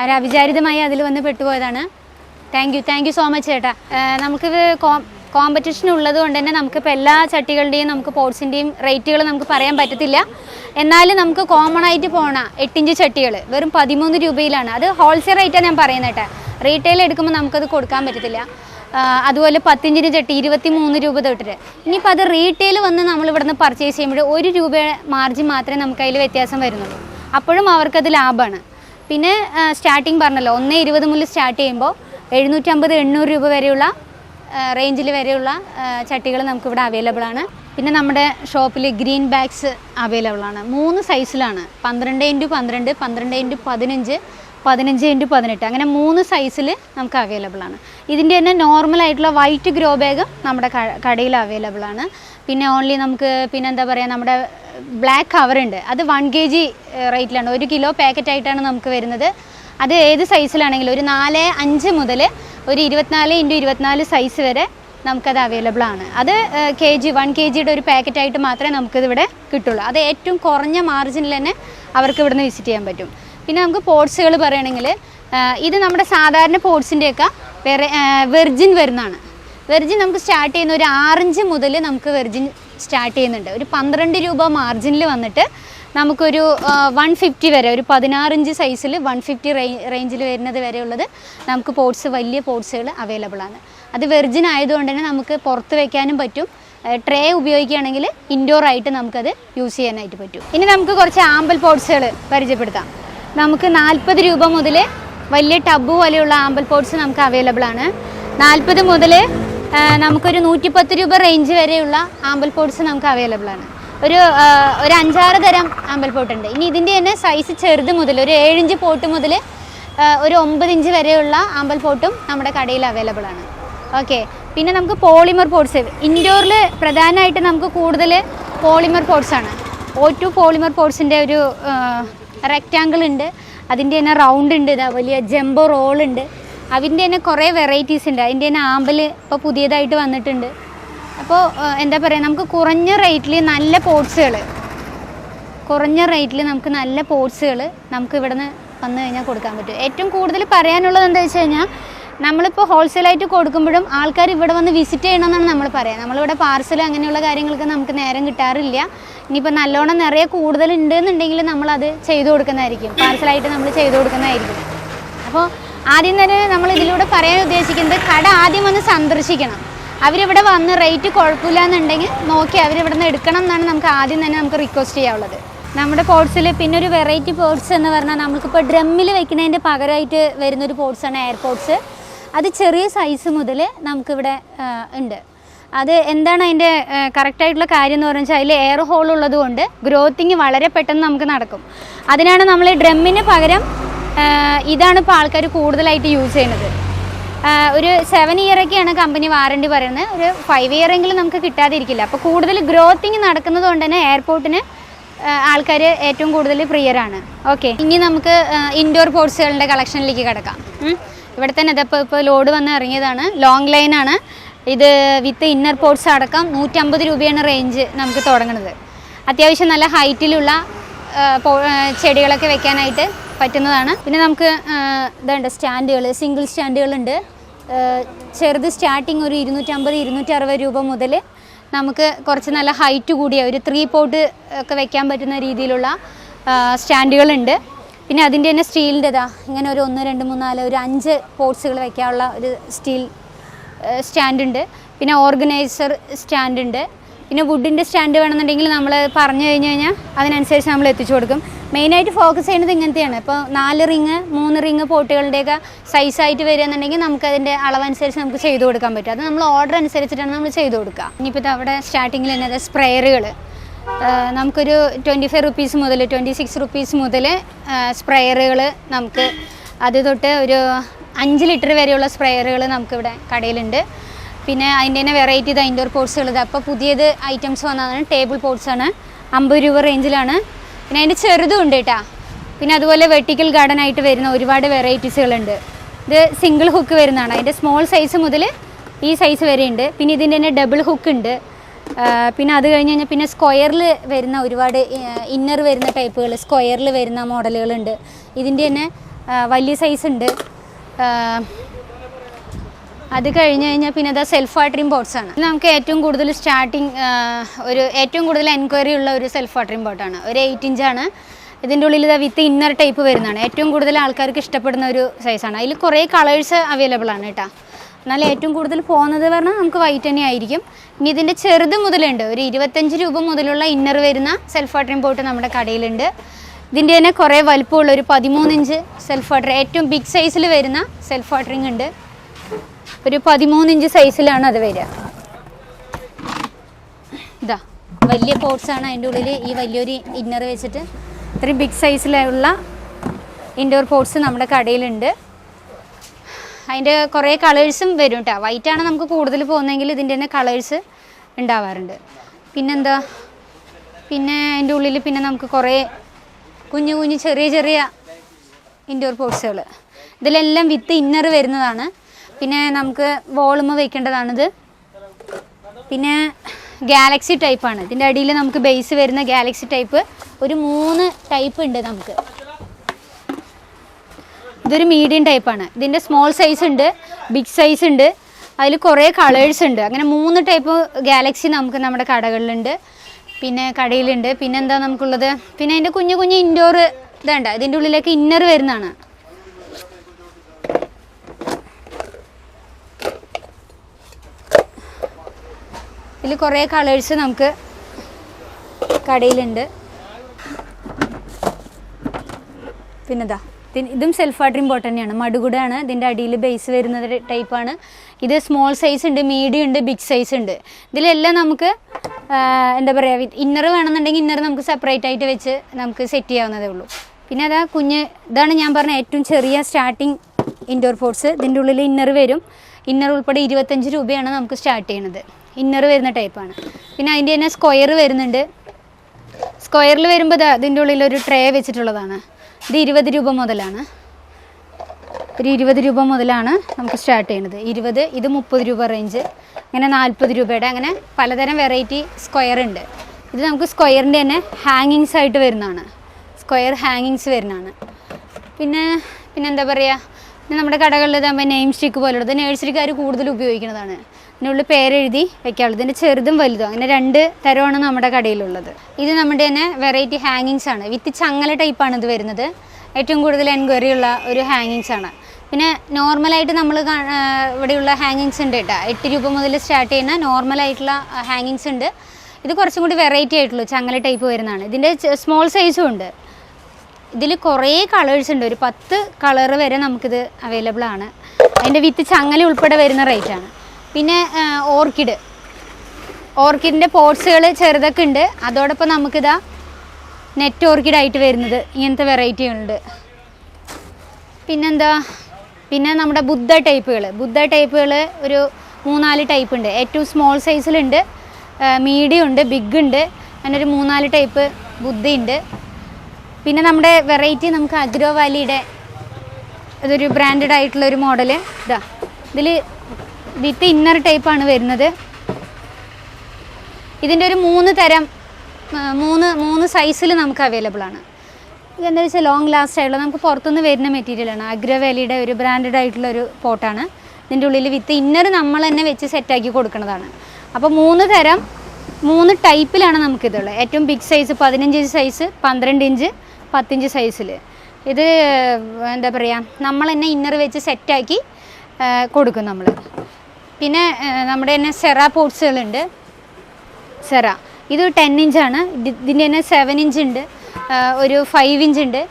അവരവിചാരിതമായി അതിൽ വന്ന് പെട്ടുപോയതാണ്. Thank you thank you so much ചേട്ടാ. നമുക്കിത് കോമ്പറ്റീഷൻ ഉള്ളത് കൊണ്ട് തന്നെ നമുക്കിപ്പോൾ എല്ലാ ചട്ടികളുടെയും നമുക്ക് പോട്ട്സിന്റെയും റേറ്റുകൾ നമുക്ക് പറയാൻ പറ്റത്തില്ല. എന്നാലും നമുക്ക് കോമൺ ആയിട്ട് പോണ എട്ടിഞ്ച് ചട്ടികൾ വെറും പതിമൂന്ന് രൂപയിലാണ്. അത് ഹോൾസെയിൽ റേറ്റാണ് ഞാൻ പറയുന്നത് കേട്ടോ. റീറ്റെയിൽ എടുക്കുമ്പോൾ നമുക്കത് കൊടുക്കാൻ പറ്റത്തില്ല. അതുപോലെ പത്തിഞ്ചിന് ചട്ടി ഇരുപത്തി മൂന്ന് രൂപ തൊട്ടിട്ട്. ഇനിയിപ്പോൾ അത് റീറ്റെയിൽ വന്ന് നമ്മൾ ഇവിടുന്ന് പർച്ചേസ് ചെയ്യുമ്പോൾ ഒരു രൂപ മാർജിൻ മാത്രമേ നമുക്ക് അതിൽ വ്യത്യാസം വരുന്നുള്ളൂ. അപ്പോഴും അവർക്കത് ലാഭമാണ്. പിന്നെ സ്റ്റാർട്ടിങ് പറഞ്ഞല്ലോ ഒന്ന് ഇരുപത് മുതൽ സ്റ്റാർട്ട് ചെയ്യുമ്പോൾ എഴുന്നൂറ്റമ്പത് എണ്ണൂറ് രൂപ വരെയുള്ള റേഞ്ചിൽ വരെയുള്ള ചട്ടികൾ നമുക്കിവിടെ അവൈലബിൾ ആണ്. പിന്നെ നമ്മുടെ ഷോപ്പിൽ ഗ്രീൻ ബാഗ്സ് അവൈലബിൾ ആണ്. മൂന്ന് സൈസിലാണ് പന്ത്രണ്ട് ഇന്റു പന്ത്രണ്ട് പന്ത്രണ്ട് ഇന്റു പതിനഞ്ച് പതിനഞ്ച് ഇന്റു പതിനെട്ട്. അങ്ങനെ മൂന്ന് സൈസിൽ നമുക്ക് അവൈലബിൾ ആണ്. ഇതിന്റെ തന്നെ നോർമൽ ആയിട്ടുള്ള വൈറ്റ് ഗ്രോ ബാഗ് നമ്മുടെ കടയിൽ അവൈലബിൾ ആണ്. പിന്നെ ഓൺലി നമുക്ക് പിന്നെ എന്താ പറയുക നമ്മുടെ ബ്ലാക്ക് കവറുണ്ട് അത് വൺ കെ ജി റേറ്റിലാണ് ഒരു കിലോ പാക്കറ്റായിട്ടാണ് നമുക്ക് വരുന്നത്. അത് ഏത് സൈസിലാണെങ്കിലും ഒരു നാല് അഞ്ച് മുതൽ ഒരു ഇരുപത്തിനാല് ഇന്റു ഇരുപത്തിനാല് സൈസ് വരെ നമുക്കത് അവൈലബിൾ ആണ്. അത് കെ ജി വൺ കെ ജിയുടെ ഒരു പാക്കറ്റായിട്ട് മാത്രമേ നമുക്കിതിവിടെ കിട്ടുള്ളൂ. അത് ഏറ്റവും കുറഞ്ഞ മാർജിനിൽ തന്നെ അവർക്ക് ഇവിടുന്ന് വിസിറ്റ് ചെയ്യാൻ പറ്റും. പിന്നെ നമുക്ക് പോർട്സുകൾ പറയുകയാണെങ്കിൽ ഇത് നമ്മുടെ സാധാരണ പോർട്സിന്റെയൊക്കെ വേറെ വെർജിൻ വരുന്നതാണ്. വെർജിൻ നമുക്ക് സ്റ്റാർട്ട് ചെയ്യുന്ന ഒരു ആറഞ്ച് മുതൽ നമുക്ക് വെർജിൻ സ്റ്റാർട്ട് ചെയ്യുന്നുണ്ട്. ഒരു പന്ത്രണ്ട് രൂപ മാർജിനിൽ വന്നിട്ട് നമുക്കൊരു വൺ ഫിഫ്റ്റി വരെ ഒരു പതിനാറിഞ്ച് സൈസിൽ വൺ ഫിഫ്റ്റി റേഞ്ചിൽ വരുന്നത് വരെയുള്ളത് നമുക്ക് പോർട്സ് വലിയ പോർട്സുകൾ അവൈലബിൾ ആണ്. അത് വെർജിൻ ആയതുകൊണ്ട് തന്നെ നമുക്ക് പുറത്ത് വയ്ക്കാനും പറ്റും. ട്രേ ഉപയോഗിക്കുകയാണെങ്കിൽ ഇൻഡോർ ആയിട്ട് നമുക്കത് യൂസ് ചെയ്യാനായിട്ട് പറ്റും. ഇനി നമുക്ക് കുറച്ച് ആമ്പൽ പോർട്സുകൾ പരിചയപ്പെടുത്താം. നമുക്ക് നാൽപ്പത് രൂപ മുതൽ വലിയ ടബ് പോലെയുള്ള ആമ്പൽ പോർട്സ് നമുക്ക് അവൈലബിൾ ആണ്. നാൽപ്പത് മുതൽ നമുക്കൊരു നൂറ്റിപ്പത്ത് രൂപ റേഞ്ച് വരെയുള്ള ആമ്പൽ പോർട്സ് നമുക്ക് അവൈലബിൾ ആണ്. ഒരു ഒരു അഞ്ചാറ് തരം അമ്പൽപോട്ടുണ്ട് ഇനി ഇതിന്റെ തന്നെ സൈസ് ചെറുത് മുതൽ ഒരു ഏഴിഞ്ച് പോട്ട് മുതൽ ഒരു ഒമ്പത് ഇഞ്ച് വരെയുള്ള അമ്പൽപോട്ടും നമ്മുടെ കടയിൽ അവൈലബിൾ ആണ്. ഓക്കെ പിന്നെ നമുക്ക് പോളിമർ പോട്ട്സ് ഇൻഡോറിൽ പ്രധാനമായിട്ട് നമുക്ക് കൂടുതൽ പോളിമർ പോട്ട്സ് ആണ്. ഒ ടു പോളിമർ പോട്ട്സിന്റെ ഒരു റെക്റ്റാങ്കിൾ ഉണ്ട്. അതിന്റെ തന്നെ റൗണ്ട് ഉണ്ട്. ഇതാ വലിയ ജംബോ റോൾ ഉണ്ട്. അതിന്റെ തന്നെ കുറേ വെറൈറ്റീസ് ഉണ്ട്. അതിന്റെ തന്നെ ആമ്പൽ ഇപ്പോൾ പുതിയതായിട്ട് വന്നിട്ടുണ്ട്. അപ്പോൾ എന്താ പറയുക നമുക്ക് കുറഞ്ഞ റേറ്റിൽ നല്ല പോട്ട്സുകൾ കുറഞ്ഞ റേറ്റിൽ നമുക്ക് നല്ല പോട്ട്സുകൾ നമുക്ക് ഇവിടെ നിന്ന് വന്നു കഴിഞ്ഞാൽ കൊടുക്കാൻ പറ്റും. ഏറ്റവും കൂടുതൽ പറയാനുള്ളത് എന്താ വെച്ച് കഴിഞ്ഞാൽ നമ്മളിപ്പോൾ ഹോൾസെയിലായിട്ട് കൊടുക്കുമ്പോഴും ആൾക്കാർ ഇവിടെ വന്ന് വിസിറ്റ് ചെയ്യണമെന്നാണ് നമ്മൾ പറയുക നമ്മളിവിടെ പാർസൽ അങ്ങനെയുള്ള കാര്യങ്ങൾക്ക് നമുക്ക് നേരം കിട്ടാറില്ല. ഇനിയിപ്പോൾ നല്ലോണം നിറയെ കൂടുതൽ ഉണ്ട് എന്നുണ്ടെങ്കിൽ നമ്മളത് ചെയ്തു കൊടുക്കുന്നതായിരിക്കും. പാർസലായിട്ട് നമ്മൾ ചെയ്തു കൊടുക്കുന്നതായിരിക്കും. അപ്പോൾ ആദ്യം തന്നെ നമ്മൾ ഇതിലൂടെ പറയാൻ ഉദ്ദേശിക്കുന്നത് കട ആദ്യം വന്ന് സന്ദർശിക്കണം. അവരിവിടെ വന്ന് റേറ്റ് കുഴപ്പമില്ല എന്നുണ്ടെങ്കിൽ നോക്കി അവരിവിടെ നിന്ന് എടുക്കണം എന്നാണ് നമുക്ക് ആദ്യം തന്നെ നമുക്ക് റിക്വസ്റ്റ് ചെയ്യാനുള്ളത്. നമ്മുടെ പോർട്സിൽ പിന്നെ ഒരു വെറൈറ്റി പോർട്സ് എന്ന് പറഞ്ഞാൽ നമുക്കിപ്പോൾ ഡ്രമ്മിൽ വെക്കുന്നതിന്റെ പകരമായിട്ട് വരുന്നൊരു പോട്ട്സാണ് എയർ എയർപോർട്സ് അത് ചെറിയ സൈസ് മുതൽ നമുക്കിവിടെ ഉണ്ട്. അത് എന്താണ് അതിന്റെ കറക്റ്റായിട്ടുള്ള കാര്യം എന്ന് പറഞ്ഞാൽ അതിൽ എയർ ഹോൾ ഉള്ളത് കൊണ്ട് ഗ്രോത്തിങ് വളരെ പെട്ടെന്ന് നമുക്ക് നടക്കും. അതിനാണ് നമ്മൾ ഡ്രമ്മിന് പകരം ഇതാണ് ഇപ്പോൾ ആൾക്കാർ കൂടുതലായിട്ട് യൂസ് ചെയ്യുന്നത്. ഒരു സെവൻ ഇയറൊക്കെയാണ് കമ്പനി വാറണ്ടി പറയുന്നത്. ഒരു ഫൈവ് ഇയർ എങ്കിലും നമുക്ക് കിട്ടാതിരിക്കില്ല. അപ്പോൾ കൂടുതൽ ഗ്രോത്തിങ് നടക്കുന്നത് കൊണ്ട് തന്നെ എയർപോർട്ടിന് ആൾക്കാർ ഏറ്റവും കൂടുതൽ പ്രിയരാണ് ഓക്കെ ഇനി നമുക്ക് ഇൻഡോർ പോർട്സുകളുടെ കളക്ഷനിലേക്ക് കിടക്കാം. ഇവിടെ തന്നെ ഇതപ്പോൾ ഇപ്പോൾ ലോഡ് വന്ന് ഇറങ്ങിയതാണ്. ലോങ് ലൈനാണ് ഇത് വിത്ത് ഇന്നർ പോർട്സ് അടക്കം നൂറ്റമ്പത് രൂപയാണ് റേഞ്ച് നമുക്ക് തുടങ്ങുന്നത്. അത്യാവശ്യം നല്ല ഹൈറ്റിലുള്ള ചെടികളൊക്കെ വെക്കാനായിട്ട് പറ്റുന്നതാണ്. പിന്നെ നമുക്ക് ഇതുണ്ട് സ്റ്റാൻഡുകൾ സിംഗിൾ സ്റ്റാൻഡുകളുണ്ട് ചെറുത് സ്റ്റാർട്ടിങ് ഒരു ഇരുന്നൂറ്റമ്പത് ഇരുന്നൂറ്ററുപത് രൂപ മുതൽ നമുക്ക് കുറച്ച് നല്ല ഹൈറ്റ് കൂടിയ ഒരു ത്രീ പോട്ട് ഒക്കെ വെക്കാൻ പറ്റുന്ന രീതിയിലുള്ള സ്റ്റാൻഡുകളുണ്ട്. പിന്നെ അതിന്റെ തന്നെ സ്റ്റീലിന്റെ ഇതാ ഇങ്ങനെ ഒരു ഒന്ന് രണ്ട് മൂന്ന് നാല് ഒരു അഞ്ച് പോട്ട്സുകൾ വെക്കാനുള്ള ഒരു സ്റ്റീൽ സ്റ്റാൻഡുണ്ട്. പിന്നെ ഓർഗനൈസർ സ്റ്റാൻഡ് ഉണ്ട് പിന്നെ വുഡിന്റെ സ്റ്റാൻഡ് വേണമെന്നുണ്ടെങ്കിൽ നമ്മൾ പറഞ്ഞു കഴിഞ്ഞ് കഴിഞ്ഞാൽ അതിനനുസരിച്ച് നമ്മൾ എത്തിച്ചു കൊടുക്കും. മെയിനായിട്ട് ഫോക്കസ് ചെയ്യുന്നത് ഇങ്ങനത്തെയാണ്. ഇപ്പോൾ നാല് റിങ് മൂന്ന് റിങ് പോട്ടുകളുടെയൊക്കെ സൈസായിട്ട് വരികയെന്നുണ്ടെങ്കിൽ നമുക്ക് അതിന്റെ അളവനുസരിച്ച് നമുക്ക് ചെയ്തു കൊടുക്കാൻ പറ്റും. അത് നമ്മൾ ഓർഡർ അനുസരിച്ചിട്ടാണ് നമ്മൾ ചെയ്തു കൊടുക്കുക. ഇനിയിപ്പോൾ അവിടെ സ്റ്റാർട്ടിങ്ങിൽ തന്നെ അത് സ്പ്രെയറുകൾ നമുക്കൊരു ട്വന്റി ഫൈവ് റുപ്പീസ് മുതൽ ട്വന്റി സിക്സ് റുപ്പീസ് മുതൽ സ്പ്രെയറുകൾ നമുക്ക് അത് തൊട്ട് ഒരു അഞ്ച് ലിറ്റർ വരെയുള്ള സ്പ്രെയറുകൾ നമുക്കിവിടെ കടയിലുണ്ട്. പിന്നെ അതിന്റെ തന്നെ വെറൈറ്റി ഇത് ഇൻഡോർ പോട്ട്സുകൾ ഇത് അപ്പോൾ പുതിയത് ഐറ്റംസ് വന്നതാണ്. ടേബിൾ പോർട്സ് ആണ്. അമ്പത് രൂപ റേഞ്ചിലാണ് പിന്നെ അതിന്റെ ചെറുതും ഉണ്ട് കേട്ടോ പിന്നെ അതുപോലെ വെർട്ടിക്കൽ ഗാർഡൻ ആയിട്ട് വരുന്ന ഒരുപാട് വെറൈറ്റീസുകളുണ്ട് ഇത് സിംഗിൾ ഹുക്ക് വരുന്നതാണ്. അതിന്റെ സ്മോൾ സൈസ് മുതൽ ഈ സൈസ് വരെ ഉണ്ട്. പിന്നെ ഇതിന്റെ തന്നെ ഡബിൾ ഹുക്ക് ഉണ്ട്. പിന്നെ അത് കഴിഞ്ഞ് കഴിഞ്ഞാൽ പിന്നെ സ്ക്വയറിൽ വരുന്ന ഒരുപാട് ഇന്നർ വരുന്ന ടൈപ്പുകൾ സ്ക്വയറിൽ വരുന്ന മോഡലുകളുണ്ട് ഇതിന്റെ തന്നെ വലിയ സൈസ് ഉണ്ട്. അത് കഴിഞ്ഞ് കഴിഞ്ഞാൽ പിന്നെ അത് സെൽഫ് വാട്ടറിംഗ് ബോട്ട്സ് ആണ്. നമുക്ക് ഏറ്റവും കൂടുതൽ സ്റ്റാർട്ടിങ് ഒരു ഏറ്റവും കൂടുതൽ എൻക്വയറി ഉള്ള ഒരു സെൽഫ് വാട്ടറിംഗ് ബോട്ടാണ് ഒരു എയ്റ്റ് ഇഞ്ചാണ് ഇതിന്റെ ഉള്ളിൽ ഇതാ വിത്ത് ഇന്നർ ടൈപ്പ് വരുന്നതാണ്. ഏറ്റവും കൂടുതൽ ആൾക്കാർക്ക് ഇഷ്ടപ്പെടുന്ന ഒരു സൈസാണ് അതിൽ കുറേ കളേഴ്സ് അവൈലബിൾ ആണ് കേട്ടോ. എന്നാൽ ഏറ്റവും കൂടുതൽ പോകുന്നത് പറഞ്ഞാൽ നമുക്ക് വൈറ്റ് തന്നെ ആയിരിക്കും. ഇനി ഇതിന്റെ ചെറുത് മുതലുണ്ട്. ഒരു ഇരുപത്തഞ്ച് രൂപ മുതലുള്ള ഇന്നർ വരുന്ന സെൽഫ് വാട്ടറിംഗ് ബോട്ട് നമ്മുടെ കടയിലുണ്ട്. ഇതിന്റെ തന്നെ കുറേ വലുപ്പമുള്ള ഒരു പതിമൂന്നിഞ്ച് സെൽഫ് വാട്ടർ ഏറ്റവും ബിഗ് സൈസിൽ വരുന്ന സെൽഫ് വാട്ടറിംഗ് ഉണ്ട്. ഒരു പതിമൂന്ന് ഇഞ്ച് സൈസിലാണ് അത് വരിക. ഇതാ വലിയ പോട്ട്സ് ആണ് അതിന്റെ ഉള്ളിൽ ഈ വലിയൊരു ഇന്നർ വെച്ചിട്ട് ഇത്രയും ബിഗ് സൈസിലുള്ള ഇൻഡോർ പോട്ട്സ് നമ്മുടെ കടയിലുണ്ട്. അതിന്റെ കുറേ കളേഴ്സും വരും കേട്ടോ വൈറ്റാണ് നമുക്ക് കൂടുതൽ പോകുന്നതെങ്കിൽ ഇതിന്റെ തന്നെ കളേഴ്സ് ഉണ്ടാവാറുണ്ട്. പിന്നെന്താ? പിന്നെ അതിന്റെ ഉള്ളിൽ പിന്നെ നമുക്ക് കുറേ കുഞ്ഞു കുഞ്ഞു ചെറിയ ചെറിയ ഇൻഡോർ പോട്ട്സുകൾ ഇതിലെല്ലാം വിത്ത് ഇന്നർ വരുന്നതാണ്. പിന്നെ നമുക്ക് വോളുമ വയ്ക്കേണ്ടതാണിത് പിന്നെ ഗാലക്സി ടൈപ്പാണ് ഇതിന്റെ അടിയിൽ നമുക്ക് ബേസ് വരുന്ന ഗാലക്സി ടൈപ്പ് ഒരു മൂന്ന് ടൈപ്പ് ഉണ്ട് നമുക്ക്. ഇതൊരു മീഡിയം ടൈപ്പാണ് ഇതിന്റെ സ്മോൾ സൈസ് ഉണ്ട് ബിഗ് സൈസ് ഉണ്ട് അതിൽ കുറേ കളേഴ്സ് ഉണ്ട്. അങ്ങനെ മൂന്ന് ടൈപ്പ് ഗാലക്സി നമുക്ക് നമ്മുടെ കടകളിലുണ്ട് പിന്നെ കടയിലുണ്ട്. പിന്നെ എന്താ നമുക്കുള്ളത്? പിന്നെ അതിന്റെ കുഞ്ഞു കുഞ്ഞു ഇൻഡോർ ഇതേണ്ട ഇതിന്റെ ഉള്ളിലേക്ക് ഇന്നർ വരുന്നതാണ്. ഇതിൽ കുറേ കളേഴ്സ് നമുക്ക് കടയിലുണ്ട്. പിന്നെതാ ഇതും സെൽഫ് വാട്ടറിംഗ് ബോട്ട് തന്നെയാണ്. മടുകുടാണ് ഇതിന്റെ അടിയിൽ ബേസ് വരുന്ന ടൈപ്പാണ് ഇത് സ്മോൾ സൈസ് ഉണ്ട് മീഡിയം ഉണ്ട് ബിഗ് സൈസ് ഉണ്ട്. ഇതിലെല്ലാം നമുക്ക് എന്താ പറയുക ഇന്നർ വേണമെന്നുണ്ടെങ്കിൽ ഇന്നർ നമുക്ക് സെപ്പറേറ്റ് ആയിട്ട് വെച്ച് നമുക്ക് സെറ്റ് ചെയ്യാവുന്നതേ ഉള്ളൂ. പിന്നെ അതാ കുഞ്ഞ് ഇതാണ് ഞാൻ പറഞ്ഞ ഏറ്റവും ചെറിയ സ്റ്റാർട്ടിങ് ഇൻഡോർ പോട്ട്സ് ഇതിന്റെ ഉള്ളിൽ ഇന്നർ വരും. ഇന്നർ ഉൾപ്പെടെ ഇരുപത്തഞ്ച് രൂപയാണ് നമുക്ക് സ്റ്റാർട്ട് ചെയ്യുന്നത് ഇന്നർ വരുന്ന ടൈപ്പാണ് പിന്നെ അതിന്റെ തന്നെ സ്ക്വയർ വരുന്നുണ്ട്. സ്ക്വയറിൽ വരുമ്പോൾ അതിന്റെ ഉള്ളിൽ ഒരു ട്രേ വെച്ചിട്ടുള്ളതാണ്. ഇത് ഇരുപത് രൂപ മുതലാണ്. ഒരു ഇരുപത് രൂപ മുതലാണ് നമുക്ക് സ്റ്റാർട്ട് ചെയ്യുന്നത്. ഇരുപത് ഇത് മുപ്പത് രൂപ റേഞ്ച് അങ്ങനെ നാൽപ്പത് രൂപയുടെ അങ്ങനെ പലതരം വെറൈറ്റി സ്ക്വയർ ഉണ്ട്. ഇത് നമുക്ക് സ്ക്വയറിന്റെ തന്നെ ഹാങ്ങിങ്സ് ആയിട്ട് വരുന്നതാണ്. സ്ക്വയർ ഹാങ്ങിങ്സ് വരുന്നതാണ്. പിന്നെ പിന്നെ എന്താ പറയുക നമ്മുടെ കടകളിൽ ഇതാകുമ്പോൾ നെയിം സ്റ്റിക്ക് പോലുള്ളത്. നേഴ്സറിക്കാർ കൂടുതൽ ഉപയോഗിക്കുന്നതാണ്. ഇതിനുള്ളിൽ പേരെഴുതി വെക്കാറുള്ളത് ഇതിന്റെ ചെറുതും വലുതും. അങ്ങനെ രണ്ട് തരമാണ് നമ്മുടെ കടയിലുള്ളത്. ഇത് നമ്മുടെ തന്നെ വെറൈറ്റി ഹാങ്ങിങ്സ് ആണ്. വിത്ത് ചങ്ങല ടൈപ്പാണ് ഇത് വരുന്നത്. ഏറ്റവും കൂടുതൽ എൻക്വയറി ഉള്ള ഒരു ഹാങ്ങിങ്സ് ആണ്. പിന്നെ നോർമലായിട്ട് നമ്മൾ ഇവിടെയുള്ള ഹാങ്ങിങ്സ് ഉണ്ട് കേട്ടോ. എട്ട് രൂപ മുതൽ സ്റ്റാർട്ട് ചെയ്യുന്ന നോർമലായിട്ടുള്ള ഹാങ്ങിങ്സ് ഉണ്ട്. ഇത് കുറച്ചും കൂടി വെറൈറ്റി ആയിട്ടുള്ളൂ ചങ്ങല ടൈപ്പ് വരുന്നതാണ്. ഇതിന്റെ സ്മോൾ സൈസും ഉണ്ട്. ഇതിൽ കുറേ കളേഴ്സ് ഉണ്ട്. ഒരു പത്ത് കളർ വരെ നമുക്കിത് അവൈലബിൾ ആണ്. അതിന്റെ വിത്ത് ചങ്ങല ഉൾപ്പെടെ വരുന്ന റേറ്റാണ് പിന്നെ ഓർക്കിഡ്. ഓർക്കിഡിന്റെ പോട്ട്സുകൾ ചെറുതൊക്കെ ഉണ്ട്. അതോടൊപ്പം നമുക്കിതാ നെറ്റ് ഓർക്കിഡ് ആയിട്ട് വരുന്നത്. ഇങ്ങനത്തെ വെറൈറ്റികളുണ്ട് പിന്നെന്താ? പിന്നെ നമ്മുടെ ബുദ്ധ ടൈപ്പുകൾ ബുദ്ധ ടൈപ്പുകൾ ഒരു മൂന്നാൽ ടൈപ്പ് ഉണ്ട്. ഏറ്റവും സ്മോൾ സൈസിലുണ്ട് മീഡിയം ഉണ്ട് ബിഗ് ഉണ്ട്. അങ്ങനെ ഒരു മൂന്നാൽ ടൈപ്പ് ബുദ്ധയുണ്ട് പിന്നെ നമ്മുടെ വെറൈറ്റി നമുക്ക് അഗ്രോ വാലിയുടെ ഇതൊരു ബ്രാൻഡഡ് ആയിട്ടുള്ള ഒരു മോഡൽ ഇതാ. ഇതിൽ വിത്ത് ഇന്നർ ടൈപ്പാണ് വരുന്നത്. ഇതിന്റെ ഒരു മൂന്ന് തരം മൂന്ന് മൂന്ന് സൈസിൽ നമുക്ക് അവൈലബിൾ ആണ്. ഇതെന്താ വെച്ചാൽ ലോങ് ലാസ്റ്റ് ആയിട്ടുള്ള നമുക്ക് പുറത്തുനിന്ന് വരുന്ന മെറ്റീരിയലാണ് അഗ്രവാലിയുടെ ഒരു ബ്രാൻഡഡ് ആയിട്ടുള്ള ഒരു പോട്ടാണ് ഇതിന്റെ ഉള്ളിൽ വിത്ത് ഇന്നർ നമ്മൾ തന്നെ വെച്ച് സെറ്റാക്കി കൊടുക്കുന്നതാണ്. അപ്പോൾ മൂന്ന് തരം മൂന്ന് ടൈപ്പിലാണ് നമുക്കിതുള്ളത് ഏറ്റവും ബിഗ് സൈസ് പതിനഞ്ച് ഇഞ്ച് സൈസ് പന്ത്രണ്ട് ഇഞ്ച് പത്തിഞ്ച് സൈസിൽ ഇത് എന്താ പറയുക നമ്മൾ തന്നെ ഇന്നർ വെച്ച് സെറ്റാക്കി കൊടുക്കും നമ്മൾ പിന്നെ നമ്മുടെ തന്നെ സെറ പോട്ട്സുകളുണ്ട് സെറ. ഇത് ടെൻ ഇഞ്ചാണ് ഇതിന്റെ തന്നെ സെവൻ ഇഞ്ച് ഉണ്ട്. ഒരു ഫൈവ് ഇഞ്ച് ഉണ്ട്.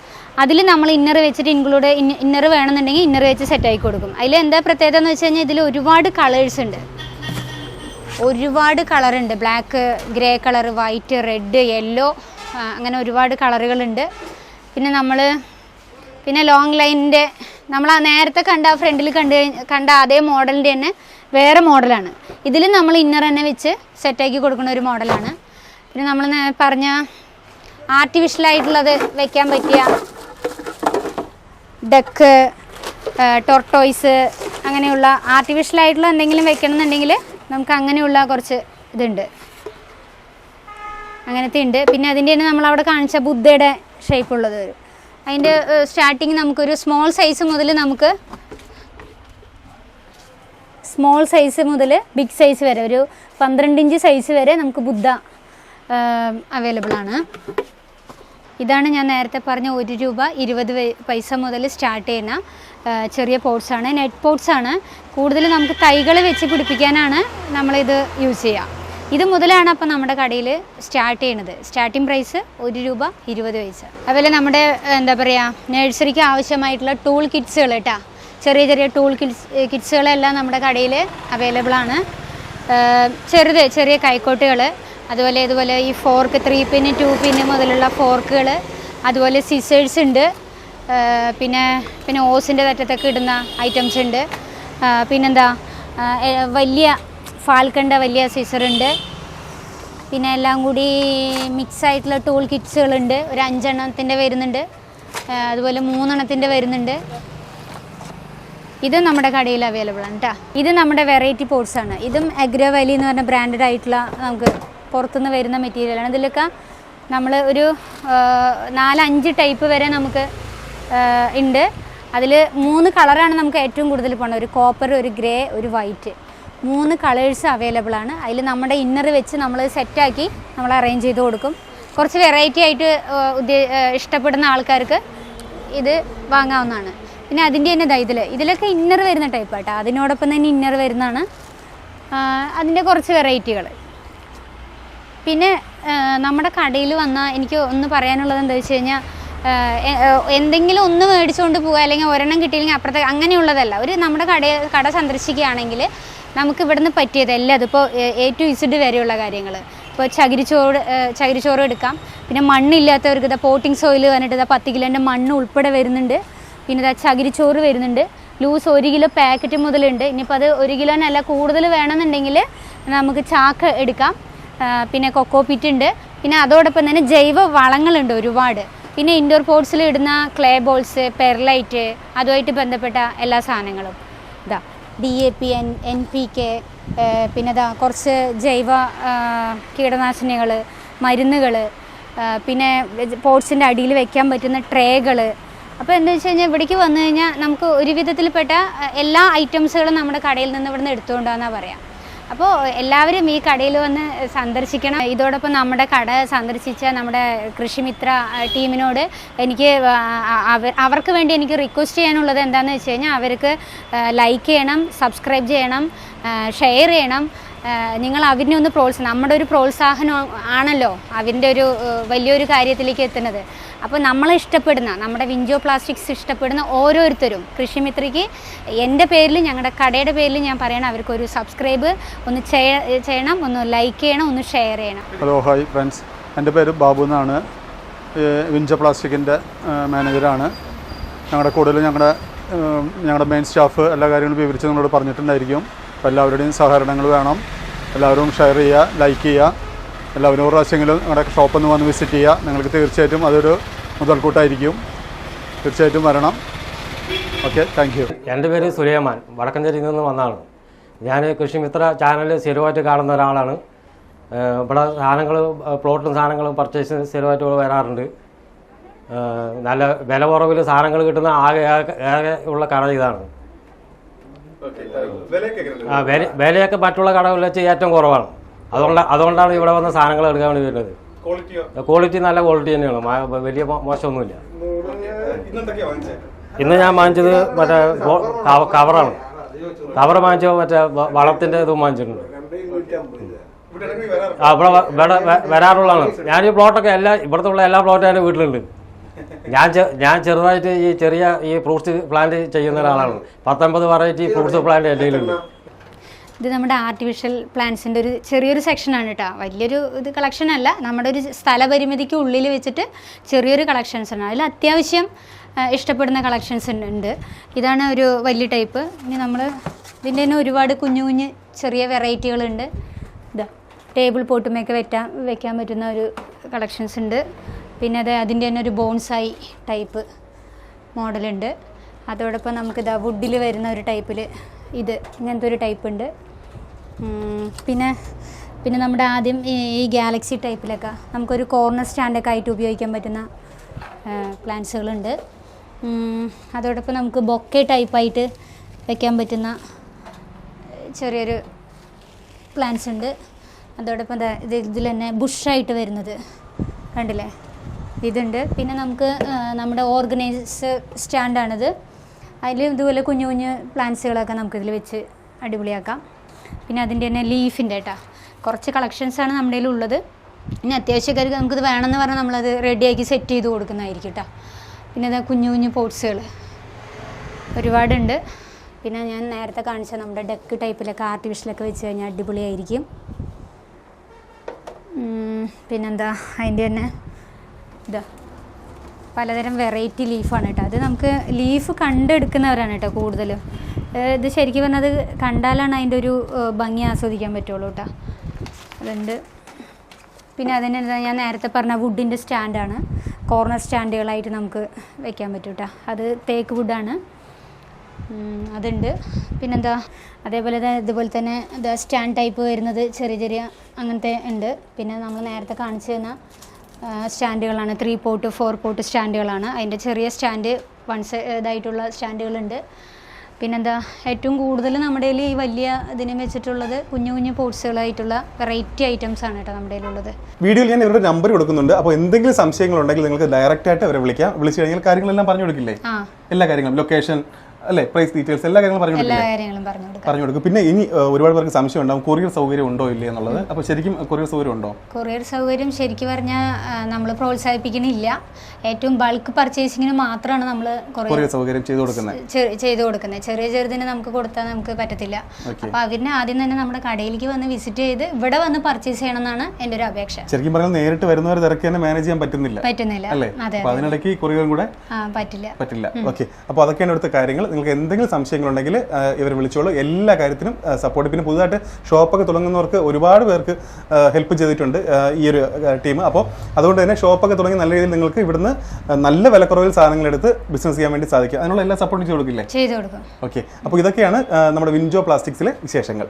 അതിൽ നമ്മൾ ഇന്നർ വെച്ചിട്ട് ഇൻക്ലൂഡ് ഇന്നർ വേണമെന്നുണ്ടെങ്കിൽ ഇന്നർ വെച്ച് സെറ്റാക്കി കൊടുക്കും. അതിൽ എന്താ പ്രത്യേകത എന്ന് വെച്ച് കഴിഞ്ഞാൽ ഇതിൽ ഒരുപാട് കളേഴ്സ് ഉണ്ട്. ഒരുപാട് കളറുണ്ട് black grey colour white red yellow അങ്ങനെ ഒരുപാട് കളറുകളുണ്ട് പിന്നെ നമ്മൾ പിന്നെ ലോങ് ലൈനിന്റെ നമ്മൾ ആ നേരത്തെ കണ്ട ഫ്രണ്ടിൽ കണ്ട് കണ്ട അതേ മോഡലിന്റെ തന്നെ വേറെ മോഡലാണ്. ഇതിൽ നമ്മൾ ഇന്നർ തന്നെ വെച്ച് സെറ്റാക്കി കൊടുക്കുന്ന ഒരു മോഡലാണ്. പിന്നെ നമ്മൾ പറഞ്ഞ ആർട്ടിഫിഷ്യലായിട്ടുള്ളത് വെക്കാൻ പറ്റിയ ഡക്ക് ടൊർട്ടോയ്സ് അങ്ങനെയുള്ള ആർട്ടിഫിഷ്യലായിട്ടുള്ള എന്തെങ്കിലും വെക്കണമെന്നുണ്ടെങ്കിൽ നമുക്ക് അങ്ങനെയുള്ള കുറച്ച് ഇതുണ്ട്. അങ്ങനത്തെ ഉണ്ട്. പിന്നെ അതിന്റെ തന്നെ നമ്മളവിടെ കാണിച്ച ബുദ്ധയുടെ ഷേപ്പുള്ളത് വരും. അതിന്റെ സ്റ്റാർട്ടിങ് നമുക്കൊരു സ്മോൾ സൈസ് മുതൽ നമുക്ക് സ്മോൾ സൈസ് മുതൽ ബിഗ് സൈസ് വരെ ഒരു പന്ത്രണ്ട് ഇഞ്ച് സൈസ് വരെ നമുക്ക് ബുദ്ധ അവൈലബിൾ ആണ്. ഇതാണ് ഞാൻ നേരത്തെ പറഞ്ഞ ഒരു രൂപ ഇരുപത് പൈസ മുതൽ സ്റ്റാർട്ട് ചെയ്യുന്ന ചെറിയ പോർട്സ് ആണ്. നെറ്റ് പോർട്സ് ആണ്. കൂടുതൽ നമുക്ക് തൈകൾ വെച്ച് പിടിപ്പിക്കാനാണ് നമ്മളിത് യൂസ് ചെയ്യുക ഇത് മുതലാണ് അപ്പോൾ നമ്മുടെ കടയിൽ സ്റ്റാർട്ട് ചെയ്യുന്നത് സ്റ്റാർട്ടിംഗ് പ്രൈസ് ഒരു രൂപ ഇരുപത് പൈസ. അതുപോലെ നമ്മുടെ എന്താ പറയുക നഴ്സറിക്ക് ആവശ്യമായിട്ടുള്ള ടൂൾ കിറ്റ്സുകൾ കേട്ടോ ചെറിയ ചെറിയ ടൂൾ കിറ്റ്സ് കിറ്റ്സുകളെല്ലാം നമ്മുടെ കടയിൽ അവൈലബിൾ ആണ്. ചെറുത് ചെറിയ കൈക്കോട്ടുകൾ അതുപോലെ ഇതുപോലെ ഈ fork three pin two pin മുതലുള്ള ഫോർക്കുകൾ അതുപോലെ സിസേഴ്സ് ഉണ്ട്. പിന്നെ പിന്നെ ഓസിന്റെ തറ്റത്തൊക്കെ ഇടുന്ന ഐറ്റംസ് ഉണ്ട്. പിന്നെന്താ വലിയ ഫാൽക്കണ്ട വലിയ സീസറുണ്ട് പിന്നെ എല്ലാം കൂടി മിക്സ് ആയിട്ടുള്ള ടൂൾ കിറ്റ്സുകളുണ്ട് ഒരു അഞ്ചെണ്ണത്തിന്റെ വരുന്നുണ്ട്. അതുപോലെ മൂന്നെണ്ണത്തിന്റെ വരുന്നുണ്ട്. ഇത് നമ്മുടെ കടയിൽ അവൈലബിൾ ആണ് കേട്ടോ ഇത് നമ്മുടെ വെറൈറ്റി പോർട്സ് ആണ്. ഇതും അഗ്രോ വാലി എന്ന് പറഞ്ഞ ബ്രാൻഡഡ് ആയിട്ടുള്ള നമുക്ക് പുറത്തുനിന്ന് വരുന്ന മെറ്റീരിയലാണ് ഇതിലൊക്കെ നമ്മൾ ഒരു നാലഞ്ച് ടൈപ്പ് വരെ നമുക്ക് ഉണ്ട്. അതിൽ മൂന്ന് കളറാണ് നമുക്ക് ഏറ്റവും കൂടുതൽ പോകേണ്ടത് ഒരു കോപ്പർ ഒരു ഗ്രേ ഒരു വൈറ്റ് മൂന്ന് കളേഴ്സ് അവൈലബിൾ ആണ്. അതിൽ നമ്മുടെ ഇന്നർ വെച്ച് നമ്മൾ സെറ്റാക്കി നമ്മൾ അറേഞ്ച് ചെയ്ത് കൊടുക്കും. കുറച്ച് വെറൈറ്റി ആയിട്ട് ഇഷ്ടപ്പെടുന്ന ആൾക്കാർക്ക് ഇത് വാങ്ങാവുന്നതാണ്. പിന്നെ അതിന്റെ തന്നെ ഇതിൽ ഇതിലൊക്കെ ഇന്നർ വരുന്ന ടൈപ്പ് ആട്ടോ. അതിനോടൊപ്പം തന്നെ ഇന്നർ വരുന്നതാണ്. അതിന്റെ കുറച്ച് വെറൈറ്റികൾ പിന്നെ നമ്മുടെ കടയിൽ വന്നാൽ എനിക്ക് ഒന്ന് പറയാനുള്ളത് എന്താ വെച്ച് കഴിഞ്ഞാൽ എന്തെങ്കിലും ഒന്ന് മേടിച്ചുകൊണ്ട് പോകുക അല്ലെങ്കിൽ ഒരെണ്ണം കിട്ടിയില്ലെങ്കിൽ അപ്പുറത്തെ അങ്ങനെയുള്ളതല്ല. ഒരു നമ്മുടെ കട കട സന്ദർശിക്കുകയാണെങ്കിൽ നമുക്ക് ഇവിടുന്ന് പറ്റിയത് എല്ലാം അതിപ്പോൾ എ ടു ഇസിഡ് വരെയുള്ള കാര്യങ്ങൾ ഇപ്പോൾ ചകിരിച്ചോറ് ചകിരിച്ചോറ് എടുക്കാം. പിന്നെ മണ്ണില്ലാത്തവർക്ക് ഇതാ പോട്ടിംഗ് സോയിൽ വന്നിട്ട് ഇതാ പത്ത് കിലോന്റെ മണ്ണ് ഉൾപ്പെടെ വരുന്നുണ്ട്. പിന്നെ ഇതാ ചകിരിച്ചോറ് വരുന്നുണ്ട്. ലൂസ് ഒരു കിലോ പാക്കറ്റ് മുതലുണ്ട്. ഇനിയിപ്പോൾ അത് ഒരു കിലോനല്ല കൂടുതൽ വേണമെന്നുണ്ടെങ്കിൽ നമുക്ക് ചാക്ക് എടുക്കാം. പിന്നെ കൊക്കോ പിറ്റ് ഉണ്ട്. പിന്നെ അതോടൊപ്പം തന്നെ ജൈവ വളങ്ങളുണ്ട് ഒരുപാട്. പിന്നെ ഇൻഡോർ പോട്ട്സിൽ ഇടുന്ന ക്ലേ ബോൾസ് പെർലൈറ്റ് അതുമായിട്ട് ബന്ധപ്പെട്ട എല്ലാ സാധനങ്ങളും. ഇതാ. D A P N N P K പിന്നെ ഇതാ കുറച്ച് ജൈവ കീടനാശിനികൾ മരുന്നുകൾ പിന്നെ പോട്ട്സിന്റെ അടിയിൽ വെക്കാൻ പറ്റുന്ന ട്രേകൾ അപ്പോൾ എന്താ വെച്ച് കഴിഞ്ഞാൽ ഇവിടേക്ക് വന്നു കഴിഞ്ഞാൽ നമുക്ക് ഒരു വിധത്തിൽപ്പെട്ട എല്ലാ ഐറ്റംസുകളും നമ്മുടെ കടയിൽ നിന്ന് ഇവിടുന്ന് എടുത്തുകൊണ്ടാന്നാ പറയാം. അപ്പോൾ എല്ലാവരും ഈ കടയിൽ വന്ന് സന്ദർശിക്കണം. ഇതോടൊപ്പം നമ്മുടെ കട സന്ദർശിച്ച നമ്മുടെ കൃഷിമിത്ര ടീമിനോട് എനിക്ക് അവർ അവർക്ക് വേണ്ടി എനിക്ക് റിക്വസ്റ്റ് ചെയ്യാനുള്ളത് എന്താണെന്ന് വെച്ച് കഴിഞ്ഞാൽ അവർക്ക് ലൈക്ക് ചെയ്യണം സബ്സ്ക്രൈബ് ചെയ്യണം ഷെയർ ചെയ്യണം. നിങ്ങൾ അവരിനെ ഒന്ന് പ്രോത്സാഹനം നമ്മുടെ ഒരു പ്രോത്സാഹനം ആണല്ലോ അവരിന്റെ ഒരു വലിയൊരു കാര്യത്തിലേക്ക് എത്തുന്നത്. അപ്പോൾ നമ്മളെ ഇഷ്ടപ്പെടുന്ന നമ്മുടെ വിഞ്ചോ പ്ലാസ്റ്റിക്സ് ഇഷ്ടപ്പെടുന്ന ഓരോരുത്തരും കൃഷിമിത്രിക്ക് എന്റെ പേരിൽ ഞങ്ങളുടെ കടയുടെ പേരിൽ ഞാൻ പറയണം അവർക്കൊരു സബ്സ്ക്രൈബ് ഒന്ന് ചെയ്യണം ഒന്ന് ലൈക്ക് ചെയ്യണം ഒന്ന് ഷെയർ ചെയ്യണം. Hello hi friends. എന്റെ പേര് ബാബു എന്നാണ്. വിഞ്ചോ പ്ലാസ്റ്റിക്കിന്റെ മാനേജറാണ്. ഞങ്ങളുടെ കൂടുതൽ ഞങ്ങളുടെ ഞങ്ങളുടെ മെയിൻ സ്റ്റാഫ് എല്ലാ കാര്യങ്ങളും വിവരിച്ച് നിങ്ങളോട് പറഞ്ഞിട്ടുണ്ടായിരിക്കും. അപ്പോൾ എല്ലാവരുടെയും സഹകരണങ്ങൾ വേണം. എല്ലാവരും ഷെയർ ചെയ്യുക ലൈക്ക് ചെയ്യുക. എല്ലാവരും ഒരു പ്രാവശ്യമെങ്കിലും ഞങ്ങളുടെ ഷോപ്പിൽ നിന്ന് വന്ന് വിസിറ്റ് ചെയ്യുക. നിങ്ങൾക്ക് തീർച്ചയായിട്ടും അതൊരു മുതൽക്കൂട്ടായിരിക്കും. തീർച്ചയായിട്ടും വരണം. ഓക്കെ താങ്ക് യു എന്റെ പേര് സുലൈമാൻ വടക്കഞ്ചേരിയിൽ നിന്ന് വന്നതാണ് ഞാൻ കൃഷിമിത്ര ചാനൽ സ്ഥിരമായിട്ട് കാണുന്ന ഒരാളാണ്. ഇവിടെ സാധനങ്ങൾ പ്ലോട്ടും സാധനങ്ങളും പർച്ചേസ് സ്ഥിരമായിട്ട് വരാറുണ്ട്. നല്ല വില കുറവിൽ സാധനങ്ങൾ കിട്ടുന്ന ആകെ ആകെ- ആകെ ഉള്ള കട ഇതാണ്. ആ വില വിലയൊക്കെ മറ്റുള്ള കടകളിൽ വെച്ച് ഏറ്റവും കുറവാണ്. അതുകൊണ്ട് അതുകൊണ്ടാണ് ഇവിടെ വന്ന സാധനങ്ങൾ എടുക്കാൻ വേണ്ടി വരുന്നത്. ക്വാളിറ്റി നല്ല ക്വാളിറ്റി തന്നെയാണ്. വലിയ മോശമൊന്നുമില്ല. ഇന്ന് ഞാൻ വാങ്ങിച്ചത് മറ്റേ കവറാണ്. കവർ വാങ്ങിച്ചത് മറ്റേ വളത്തിന്റെ ഇതും വാങ്ങിച്ചിട്ടുണ്ട്. ആ ഇവിടെ വരാറുള്ളതാണ്. ഞാൻ ഈ പ്ലോട്ടൊക്കെ എല്ലാ ഇവിടുത്തെ ഉള്ള എല്ലാ പ്ലോട്ടും എന്റെ വീട്ടിലുണ്ട്. ഞാൻ ഞാൻ ചെറുതായിട്ട് ഈ ചെറിയ ഈ ഫ്രൂട്ട്സ് പ്ലാന്റ് ചെയ്യുന്ന ഒരാളാണ്. പത്തൊമ്പത് വെറൈറ്റി ഫ്രൂട്ട്സ് പ്ലാന്റ് എന്റെ കയ്യിലുണ്ട്. ഇത് നമ്മുടെ ആർട്ടിഫിഷ്യൽ പ്ലാന്റ്സിന്റെ ഒരു ചെറിയൊരു സെക്ഷനാണ് കേട്ടോ വലിയൊരു ഇത് കളക്ഷൻ അല്ല. നമ്മുടെ ഒരു സ്ഥലപരിമിതിക്ക് ഉള്ളിൽ വെച്ചിട്ട് ചെറിയൊരു കളക്ഷൻസ് ആണ്. അതിൽ അത്യാവശ്യം ഇഷ്ടപ്പെടുന്ന കളക്ഷൻസ് ഉണ്ട്. ഇതാണ് ഒരു വലിയ ടൈപ്പ് ഇനി നമ്മൾ ഇതിന്റെ തന്നെ ഒരുപാട് കുഞ്ഞു കുഞ്ഞ് ചെറിയ വെറൈറ്റികളുണ്ട് ഇതാ ടേബിൾ പോട്ടുമൊക്കെ വെറ്റാൻ വെക്കാൻ പറ്റുന്ന ഒരു കളക്ഷൻസ് ഉണ്ട്. പിന്നെ അത് അതിന്റെ തന്നെ ഒരു ബോൺസായി ടൈപ്പ് മോഡലുണ്ട് അതോടൊപ്പം നമുക്കിതാ വുഡിൽ വരുന്ന ഒരു ടൈപ്പിൽ ഇത് ഇങ്ങനത്തെ ഒരു ടൈപ്പ് ഉണ്ട്. പിന്നെ പിന്നെ നമ്മുടെ ആദ്യം ഈ ഗാലക്സി ടൈപ്പിലൊക്കെ നമുക്കൊരു കോർണർ സ്റ്റാൻഡൊക്കെ ആയിട്ട് ഉപയോഗിക്കാൻ പറ്റുന്ന പ്ലാന്റ്സുകളുണ്ട് അതോടൊപ്പം നമുക്ക് ബൊക്കെ ടൈപ്പായിട്ട് വയ്ക്കാൻ പറ്റുന്ന ചെറിയൊരു പ്ലാന്റ്സ് ഉണ്ട്. അതോടൊപ്പം ഇത് ഇതിൽ തന്നെ ബുഷായിട്ട് വരുന്നത് കണ്ടില്ലേ? ഇതുണ്ട്. പിന്നെ നമുക്ക് നമ്മുടെ ഓർഗനൈസ് സ്റ്റാൻഡാണിത് അതിൽ ഇതുപോലെ കുഞ്ഞു കുഞ്ഞു പ്ലാന്റ്സുകളൊക്കെ നമുക്കിതിൽ വെച്ച് അടിപൊളിയാക്കാം. പിന്നെ അതിന്റെ തന്നെ ലീഫിന്റെ കേട്ടോ കുറച്ച് കളക്ഷൻസാണ് നമ്മുടെ കയ്യിൽ ഉള്ളത്. ഇനി അത്യാവശ്യക്കാർക്ക് നമുക്കിത് വേണമെന്ന് പറഞ്ഞാൽ നമ്മളത് റെഡിയാക്കി സെറ്റ് ചെയ്ത് കൊടുക്കുന്നതായിരിക്കും കേട്ടോ പിന്നെ ഇതാ കുഞ്ഞു കുഞ്ഞു പോട്ട്സുകൾ ഒരുപാടുണ്ട്. പിന്നെ ഞാൻ നേരത്തെ കാണിച്ച നമ്മുടെ ഡെക്ക് ടൈപ്പിലൊക്കെ ആർട്ടിഫിഷ്യലൊക്കെ വെച്ച് കഴിഞ്ഞാൽ അടിപൊളിയായിരിക്കും. പിന്നെന്താ? അതിന്റെ തന്നെ ഇതാ. പലതരം വെറൈറ്റി ലീഫാണ് കേട്ടോ അത് നമുക്ക് ലീഫ് കണ്ടെടുക്കുന്നവരാണ് കേട്ടോ കൂടുതലും. ഇത് ശരിക്കും പറഞ്ഞത് കണ്ടാലാണ് അതിന്റെ ഒരു ഭംഗി ആസ്വദിക്കാൻ പറ്റുള്ളൂ കേട്ടോ. അതുണ്ട്. പിന്നെ അതിന് ഞാൻ നേരത്തെ പറഞ്ഞ വുഡിന്റെ സ്റ്റാൻഡാണ് കോർണർ സ്റ്റാൻഡുകളായിട്ട് നമുക്ക് വെക്കാൻ പറ്റും കേട്ടോ. അത് തേക്ക് വുഡാണ് അതുണ്ട്. പിന്നെന്താ അതേപോലെ തന്നെ ഇതുപോലെ തന്നെ എന്താ സ്റ്റാൻഡ് ടൈപ്പ് വരുന്നത് ചെറിയ ചെറിയ അങ്ങനത്തെ ഉണ്ട്. പിന്നെ നമ്മൾ നേരത്തെ കാണിച്ചു തന്ന സ്റ്റാൻഡുകളാണ് ത്രീ പോട്ട് ഫോർ പോട്ട് സ്റ്റാൻഡുകളാണ് അതിന്റെ ചെറിയ സ്റ്റാൻഡ് വൺ ഇതായിട്ടുള്ള സ്റ്റാൻഡുകളുണ്ട് പിന്നെന്താ ഏറ്റവും കൂടുതൽ നമ്മുടെ കയ്യിൽ ഈ വലിയ ഇതിനെ വെച്ചിട്ടുള്ളത് കുഞ്ഞു കുഞ്ഞു പോർട്സുകളായിട്ടുള്ള വെറൈറ്റി ഐറ്റംസ് ആണ് കേട്ടോ നമ്മുടെ കയ്യിലുള്ളത്. വീഡിയോയിൽ ഞാൻ ഇവരുടെ നമ്പർ കൊടുക്കുന്നുണ്ട്. അപ്പോൾ എന്തെങ്കിലും സംശയങ്ങൾ ഉണ്ടെങ്കിൽ നിങ്ങൾക്ക് ഡയറക്റ്റ് ആയിട്ട് അവരെ വിളിക്കാം. വിളിച്ചു കഴിഞ്ഞാൽ കാര്യങ്ങളെല്ലാം പറഞ്ഞു കൊടുക്കില്ലേ? എല്ലാ കാര്യങ്ങളും. ലൊക്കേഷൻ അല്ലേ? പ്രൈസ് ഡീറ്റെയിൽസ് എല്ലാ കാര്യങ്ങളും പറഞ്ഞു എല്ലാ കാര്യങ്ങളും പറഞ്ഞു കൊടുക്കാം. പറഞ്ഞു കൊടുക്കും. പിന്നെ ഇനി ഒരുപാട് പേർക്ക് സംശയം ഉണ്ടാവും കൊറിയർ സൗകര്യം ഉണ്ടോ ഇല്ലേ എന്നുള്ളത്. അപ്പോൾ ശരിക്കും കൊറിയർ സൗകര്യം ഉണ്ടോ? കൊറിയർ സൗകര്യം ശരിക്കും പറഞ്ഞാൽ നമ്മൾ പ്രോത്സാഹിപ്പിക്കുന്നില്ല ഏറ്റവും ബൾക്ക് പർച്ചേസിങ്ങിന് മാത്രമാണ് നമ്മൾ കൊറിയർ സൗകര്യം ചെയ്തു കൊടുക്കുന്നത് ചെയ്തു കൊടുക്കുന്നത് ചെറിയ ചെറുതിന് നമുക്ക് കൊടുത്താൽ നമുക്ക് പറ്റത്തില്ല. അപ്പോൾ അവരിനെ ആദ്യം തന്നെ നമ്മുടെ കടയിലേക്ക് വന്ന് വിസിറ്റ് ചെയ്ത് ഇവിടെ വന്ന് പർച്ചേസ് ചെയ്യണം എന്നാണ് എന്റെ ഒരു അപേക്ഷ. ശരിക്കും പറഞ്ഞാൽ നേരിട്ട് വരുന്നവർ തിരക്ക് തന്നെ മാനേജ് ചെയ്യാൻ പറ്റുന്നില്ല. പറ്റുന്നില്ല. അല്ലേ? അതിനിടയ്ക്ക് കൊറിയറും കൂടെ ആ പറ്റില്ല. പറ്റില്ല. ഓക്കെ അപ്പോൾ അതൊക്കെയാണ് അടുത്ത കാര്യങ്ങൾ. നിങ്ങൾക്ക് എന്തെങ്കിലും സംശയങ്ങളുണ്ടെങ്കിൽ ഇവർ വിളിച്ചോളൂ. എല്ലാ കാര്യത്തിനും സപ്പോർട്ട് പിന്നെ പുതുതായിട്ട് ഷോപ്പൊക്കെ തുടങ്ങുന്നവർക്ക് ഒരുപാട് പേർക്ക് ഹെൽപ്പ് ചെയ്തിട്ടുണ്ട് ഈ ഒരു ടീം അപ്പോൾ അതുകൊണ്ട് തന്നെ ഷോപ്പൊക്കെ തുടങ്ങി നല്ല രീതിയിൽ നിങ്ങൾക്ക് ഇവിടുന്ന് നല്ല വിലക്കുറവിൽ സാധനങ്ങൾ എടുത്ത് ബിസിനസ് ചെയ്യാൻ വേണ്ടി സാധിക്കും. അതിനുള്ള എല്ലാ സപ്പോർട്ടും ചെയ്ത് കൊടുക്കില്ലേ? ചെയ്തു കൊടുക്കും. ഓക്കെ അപ്പോൾ ഇതൊക്കെയാണ് നമ്മുടെ വിൻജോ പ്ലാസ്റ്റിക്സിലെ വിശേഷങ്ങൾ.